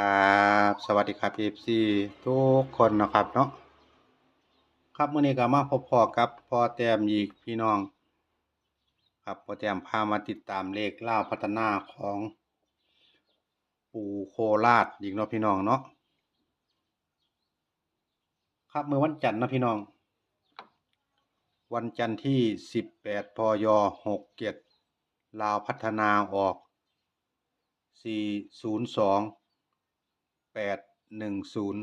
ครับสวัสดีครับ FC ทุกคนนะครับเนาะครับมื้อนี้ก็มาพบพอกับพ่อแต้มอีกพี่น้อง ครับพ่อแต้มพามาติดตามเลขล่าพัฒนาของปู่โคราชอีกเนาะพี่น้องเนาะครับเมื่อวันจันทร์นะพี่น้อง วันจันทร์ที่ 18พย67ลาวพัฒนาออก 402 แปดหนึ่งศูนย์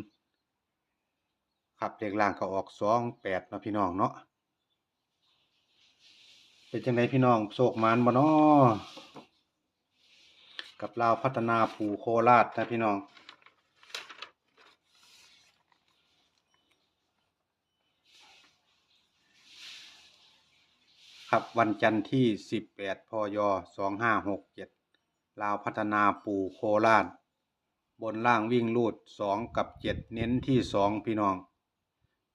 ครับเลขล่างก็ออกสองแปดนะพี่น้องเนาะเป็นจังไดพี่น้องโศกมานบ่เนาะกับลาวพัฒนาปูโคราชนะพี่น้องครับวันจันทร์ที่ 18 พย 2567 ลาวพัฒนาปู่โคราช บนล่างวิ่งรูดสองกับเจ็ดเน้นที่สองพี่น้อง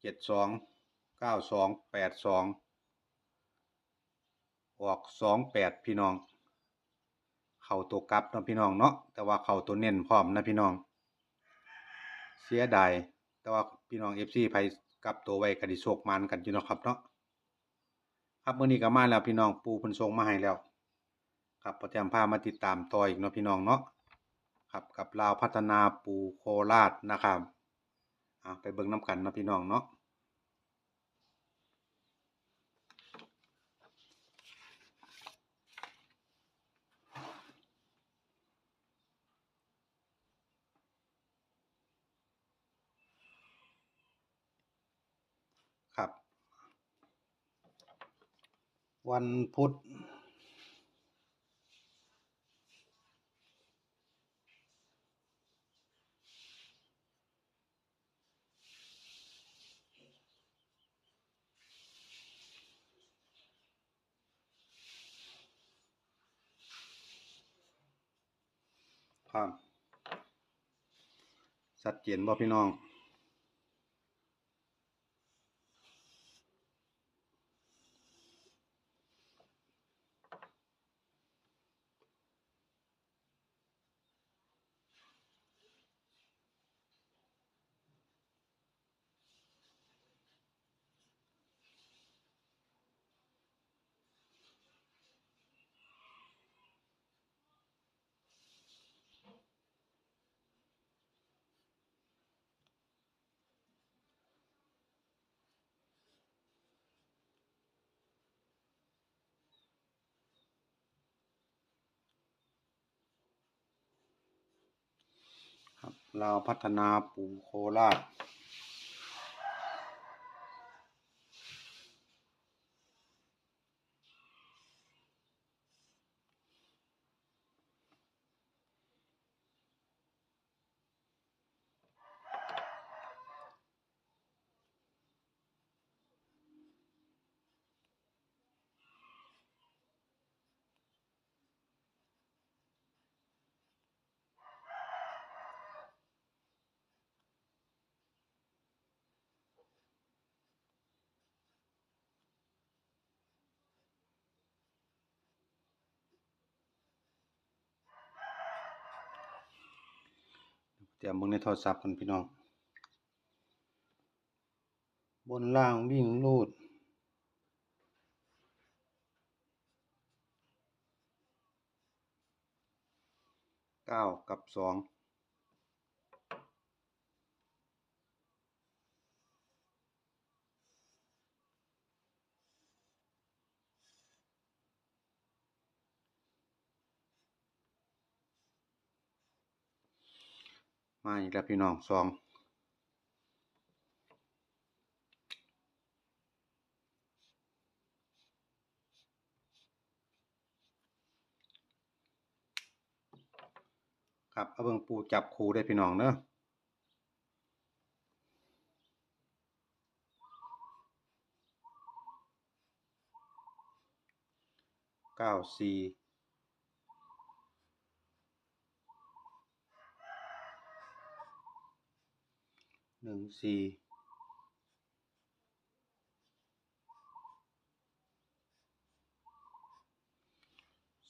เจ็ดสองเก้าสองแปดสองออกสองแปดพี่น้อง เข่าตัวกลับเนาะพี่น้องเนาะแต่ว่าเข่าตัวเน้นพร้อมนะพี่น้อง เสียดายแต่ว่าพี่น้องเอฟซีไปกลับตัวไว้กระดิโชคมันกันอยู่นะครับเนาะครับเมื่อนี้ก็มาแล้วพี่น้องปูพิ่นส่งมาให้แล้ว ครับพอแจมพามาติดตามต่ออีกเนาะพี่น้องเนาะ ครับกับลาวพัฒนาปูโคราชนะครับอะไปเบิ่งน้ำกันนะพี่น้องเนาะครับ วันพุธ ความสัดเจนบ่พี่น้อง ครับ ลาวพัฒนาปูโคราช เตรียมเบิ่งในโทรศัพท์กันพี่น้อง บนล่างวิ่งรูด เก้ากับสอง มาอีกแล้วพี่น้องสองครับเอาเบิ่งปูจับคูได้พี่น้องเนอะเก้าสี่ หนึ่งสี่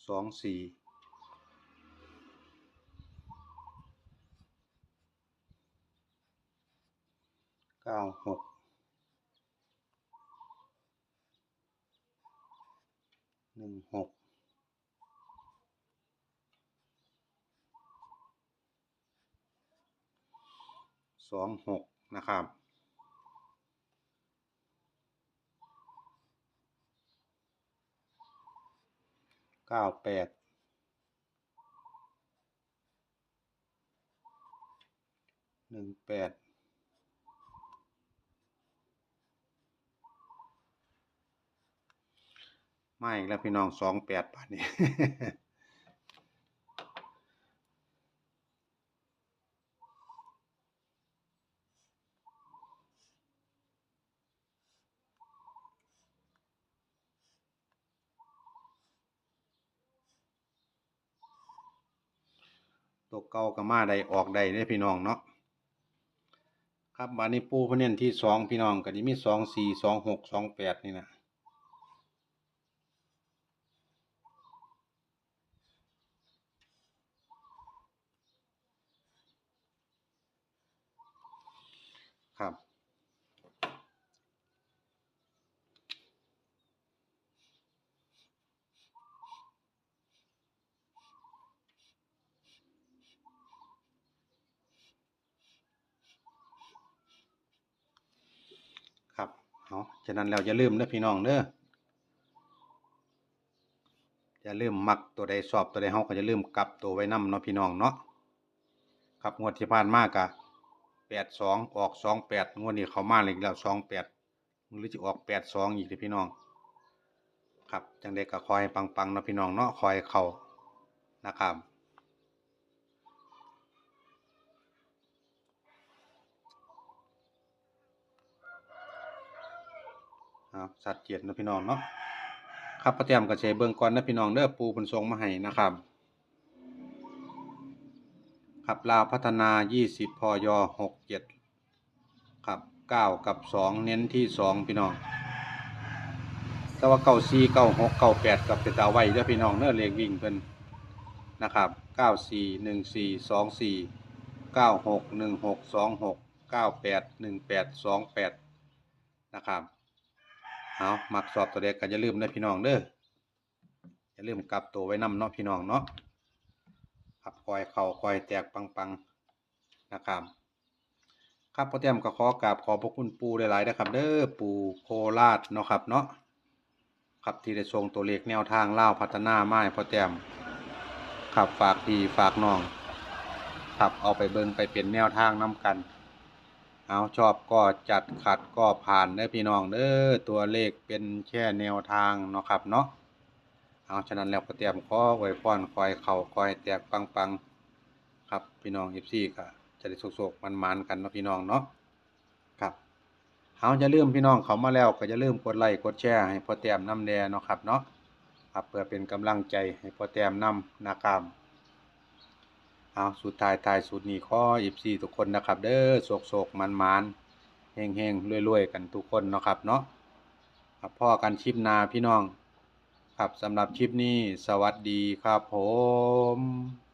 สองสี่ เก้าหกหนึ่งหก สองหกนะครับ เก้าแปดหนึ่งแปดมาอีกแล้วพี่น้องสองแปดป่านนี้ ตัวเก่าก็มาได้ออกได้ได้พี่น้องเนาะครับบานนี้ปูพเน้นที่สองพี่น้องก็จะมีสองสี่สองหกสองแปดนี่นะครับ ครับ เอาฉะนั้นแล้วอย่าลืมเด้อพี่น้องเด้ออย่าลืมมักตัวใดสอบตัวใดเฮาก็อย่าลืมกลับตัวไว้นํเนาะพี่น้องเนาะครับงวดที่ผ่านมากะแปดสองออกสองแปดงวดนี้เขามาเลยแล้วสองแปดหรือจะออกแปดสองอีกเด้อพี่น้อง ครับจังใดก็คอยปังๆเนาะพี่น้องเนาะคอยเขานะครับ ครับสัตว์เจียดนะพี่น้องเนาะครับพระเตรียมกระเชเบิงก่อนนะพี่น้องเด้อปูเพิ่นส่งมาให้นะครับ ครับลาวพัฒนา20พย67ครับ9กับ2เน้นที่2พี่น้องแต่ว่า94 96 98กับเป็นตาไว้เด้อพี่น้องเด้อเลขวิ่งเพิ่นนะครับ94 14 24 96 16 26 98 18 28นะครับ เอามักสอบตัวเด็กก็อย่าลืมนะพี่น้องเด้ออย่าลืมกลับตัวไว้นำเนาะพี่น้องเนาะครับคอยเข่าคอยแตกปังๆนะครับครับพ่อเตียมก็ขอกราบขอบพระคุณปูหลายๆนะครับเด้อปูโคราชเนาะครับเนาะครับที่ได้ส่งตัวเลขแนวทางเล่าพัฒนาไม้พ่อเตียมครับฝากพี่ฝากน้องครับเอาไปเบิ่งไปเป็นแนวทางนํกัน เอาชอบก็จัดขัดก็ผ่านเด้อพี่น้องเด้อตัวเลขเป็นแค่แนวทางเนาะครับเนาะเอาฉะนั้นแล้วก็เตรียมขอไว้พรคอยเข่าคอยแตกปังๆครับพี่น้อง FC ก็จะได้สุกๆมันๆกันเนาะพี่น้องเนาะครับเอาอย่าลืมพี่น้องเขามาแล้วก็อย่าลืมกดไลค์กดแชร์ให้พอแต้มน้ำแดงเนาะครับเนาะครับเพื่อเป็นกำลังใจให้พอแต้มน้ำนะครับ เอาสุดท้ายทายสุดนี่ขออีซีทุกคนนะครับ เด้อโศกโศกมันมันเฮงเฮงรวยรวยๆ กันทุกคนเนาะครับเนาะครับพ่อกันชิปนาพี่น้อง ครับสำหรับคลิปนี้สวัสดีครับผม